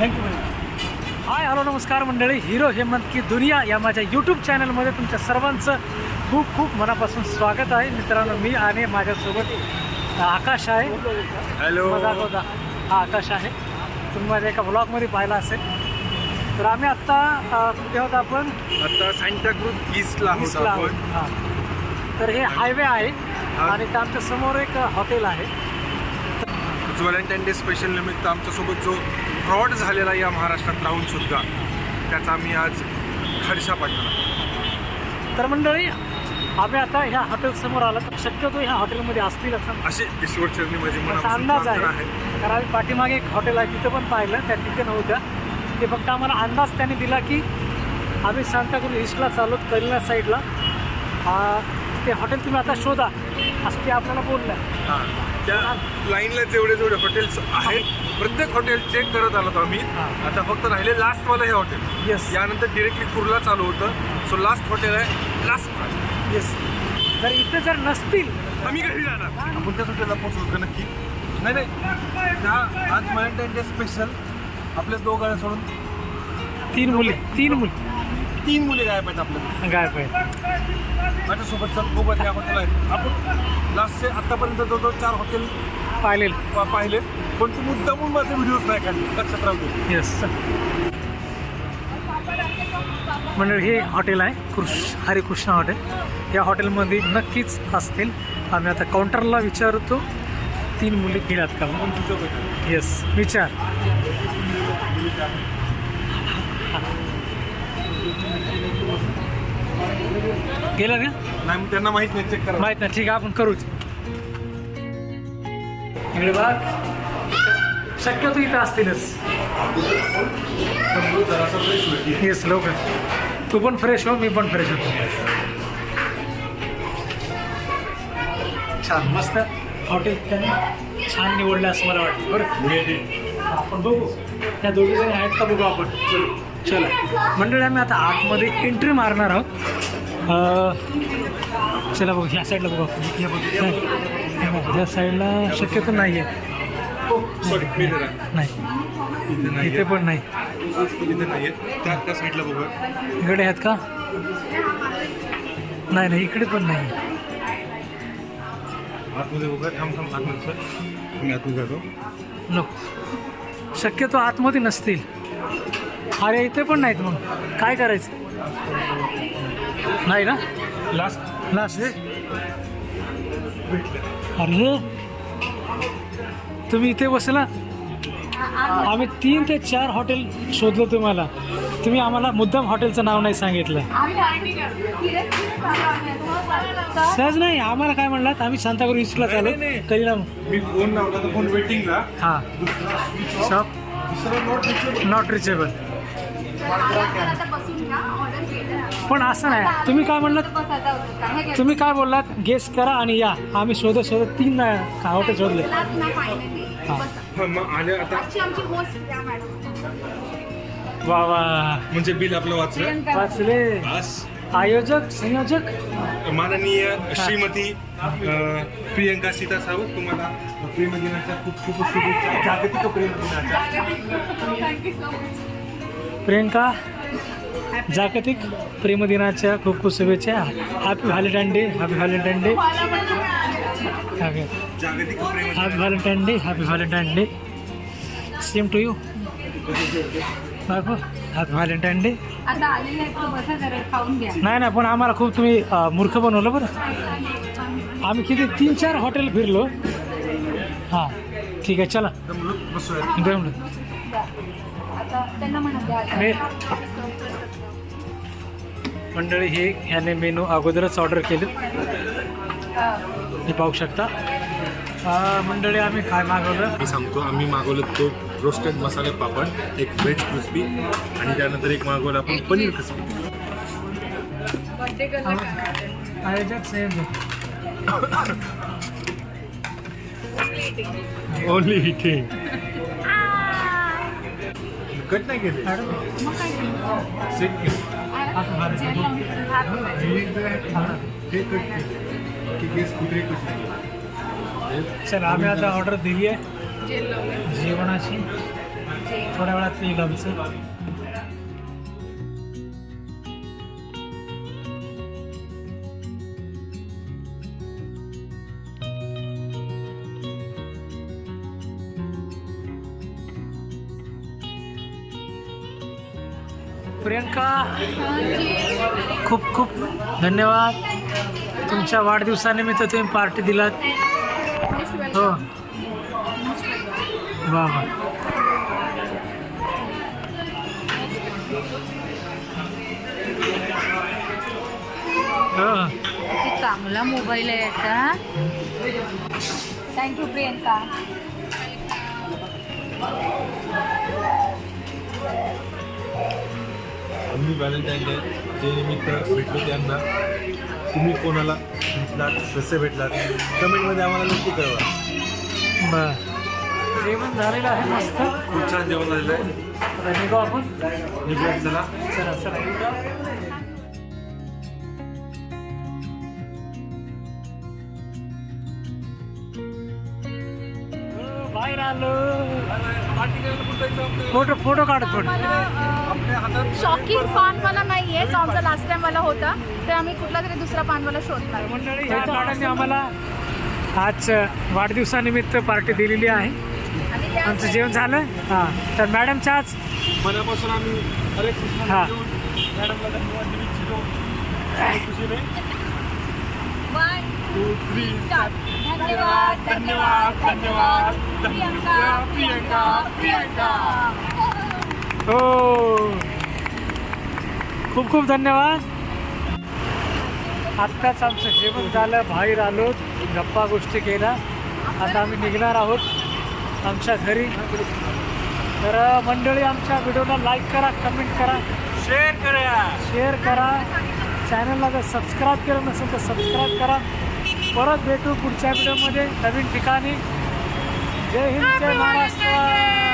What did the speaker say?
Thank you hi hello नमस्कार मंडळी. Hero Hemant की दुनिया या माझ्या यूट्यूब चॅनलमध्ये तुमच्या सर्वांचं खूप खूप मनापासून स्वागत आहे. मित्रांनो मी आणि माझ्यासोबत आकाश आहे. हॅलो बघा हा आकाश आहे. तुम्ही माझ्या एका ब्लॉगमध्ये पाहिला असेल. तर आम्ही आत्ता कुठे आहोत आपण? आता सांताक्रूज ईस्टला ईस्टला आहोत. आपण. हां. तर हे हायवे आहे हा. आणि त्या आमच्यासमोर एक हॉटेल आहे. व्हॅलेंटाईन डे स्पेशल निमित्त आमच्यासोबत जो फ्रॉड झालेला या महाराष्ट्रात राहून सुद्धा त्याचा आम्ही आज खडशा पाडला तर मंडळी आम्ही आता ह्या हॉटेल समोर आलो तर शक्यतो ह्या हॉटेलमध्ये असतील असं. असे ईश्वरचरणी माझी अंदाज आहे. कारण आम्ही पाठीमागे एक हॉटेल आहे तिथं पण पाहिलं त्या तिथे नव्हत्या. ते फक्त आम्हाला अंदाज त्यांनी दिला की आम्ही सांताक्रूज ईस्टला चाललो कलिना साईडला ते हॉटेल तुम्ही आता शोधा असं ते आपल्याला बोललं हां त्या लाईनला जेवढे जेवढे हॉटेल्स आहेत प्रत्येक हॉटेल चेक करत आलो आम्ही. हां. आता फक्त राहिले लास्टवालं हे हॉटेल येस यानंतर डिरेक्टली कुर्ला चालू होतं. सो लास्ट हॉटेल आहे लास्ट येस जर इथे जर नसतील आम्ही घरी जाणार. आपण त्याच हॉटेलला पोहोचलो का नक्की. नाही नाही. त्या आज व्हॅलेंटाईन डे स्पेशल आपल्या दोघांना सोडून. तीन मुली तीन मुली. तीन मुली गायब आहेत आपल्याला गायब आहे माझ्यासोबत चल खूप त्या हॉटेल आहेत. आपण लास्टचे आत्तापर्यंत जवळजवळ चार हॉटेल पाहिलेल पा- पाहिले पण तू मुद्दामून माझे व्हिडिओज नाही काढले. लक्षात राहू दे. येस मंडळ हे हॉटेल आहे. कृष हरिकृष्ण हॉटेल. या हॉटेलमध्ये नक्कीच असतील. आम्ही आता काउंटरला विचारतो. तीन मुली गेल्यात का. येस विचार. गेलं का? नाही त्यांना माहीत नाही. चेक करा. माहीत नाही. ठीक आहे आपण करूच मिळबाग शक्यतो इथं असतीलच. येस लवकर. तू पण फ्रेश हो मी पण फ्रेश होतो. छान मस्त. हॉटेल त्यांनी छान निवडलं असं मला वाटतं. बरं. आपण बघू. त्या दोघी जणी आहेत का बघू आपण? चला. मंडळी आम्ही आता आतमध्ये एंट्री मारणार आहोत. चला बघू. ह्या साईडला बघू आपण. या साईडला शक्यतो नाही. आहे नाही. इथे पण नाही. इथे नाही त्या त्या साईडला बघूया. इकडे आहेत का? नाही नाही इकडे पण नाही आतमध्ये बघूया. थांब थांब आतमध्ये सर. मी आतमध्ये जातो. नको शक्यतो आतमध्ये नसतील. अरे इथे पण नाहीत मग. काय करायचं? नाही ना? लास्ट लास्ट अरे तुम्ही इथे बसला? आम्ही तीन ते चार हॉटेल शोधलो तुम्हाला. तुम्ही आम्हाला मुद्दाम हॉटेलचं नाव नाही सांगितलं. सहज नाही आम्हाला काय म्हणलात? आम्ही शांतापूर ईस्टला चालू. कधी मी फोन लावला तर फोन वेटिंगला हां. शॉप नॉट रिचेबल पण असं नाही. तुम्ही काय म्हणलात? तुम्ही काय बोललात? गेस करा आणि या. आम्ही शोधत शोधत तीन हॉटेल शोधले. वा वा. म्हणजे बिल आपलं वाचलं? वाचले. आयोजक संयोजक? माननीय श्रीमती प्रियंका सीता सावंत तुम्हाला प्रेम दिनाच्या खूप खूप शुभेच्छा. जागतिक प्रेम दिनाच्या प्रियंका? जागतिक प्रेमदिनाच्या खूप खूप शुभेच्छा. Happy Valentine day happy Valentine day happy जागतिक प्रेम happy Valentine day happy Valentine day same to you बायको हॅपी व्हॅलेंटाईन डे आता आलेले आहेत तर बसा जरा खाऊन घ्या. नाही नाही पण आम्हाला खूप तुम्ही मूर्ख बनवलं बरं. आम्ही किती तीन चार हॉटेल फिरलो. हां ठीक आहे चला. एकदम मंडळी हे ह्याने मेनू अगोदरच ऑर्डर केले हा. पाहू शकता मंडळी आम्ही काय मागवलं मी सांगतो आम्ही मागवलं तो रोस्टेड मसाले पापड एक व्हेज क्रिस्पी आणि त्यानंतर एक मागवलं आपण पनीर क्रिस्पी? आयोजक सेम ओनली हिटिंग कट नाही केले? मग काय केलं? सेट केलं. अरे, जेल लावून हात धुवायचे. हे कट केलं. की केस कुठे कट चला आम्ही आता ऑर्डर दिली आहे जेवणाची. थोड्या वेळात येईल आमचं प्रियंका खूप खूप धन्यवाद. तुमच्या वाढदिवसानिमित्त तुम्ही पार्टी दिलात. हो. वा वा. हो. किती चांगला मोबाईल आहे याचा. Thank you Priyanka. आम्ही व्हॅलेंटाईन डे डे निमित्त भेटलो त्यांना. तुम्ही कोणाला भेटलात कसे भेटलात? कमेंटमध्ये आम्हाला नक्की कळवा. बर. जेवण झालेलं आहे मस्त. खूप छान जेवण झालेलं आहे. निघू आपण. निघूयात चला. चला चला. फोटो फोटो काढ फोटो. आपल्या हातात शॉकिंग पानवाला नाही आहे जो आमचा लास्ट टाइम वाला होता ते आम्ही कुठला तरी दुसरा पानवाला शोधणार. मंडळी ह्या मॅडमने आम्हाला आज वाढदिवसानिमित्त पार्टी दिलेली आहे. आमचं जेवण झालं? हां. तर मॅडमच्या आज मनापासून आम्ही हा. मॅडमला One, टू थ्री. धन्यवाद धन्यवाद धन्यवाद. प्रियंका प्रियंका प्रियंका. हो. खूप खूप धन्यवाद. आत्ताच आमचं जेवण झालं बाहेर आलो गप्पा गोष्टी केल्या. आता आम्ही निघणार आहोत आमच्या घरी. तर मंडळी आमच्या व्हिडिओला लाईक करा कमेंट करा. शेअर करूया. शेअर करा. चॅनलला जर सबस्क्राईब केलं नसेल तर सबस्क्राईब करा. परत भेटू पुढच्या व्हिडिओमध्ये नवीन ठिकाणी. जय हिंद जय महाराष्ट्र.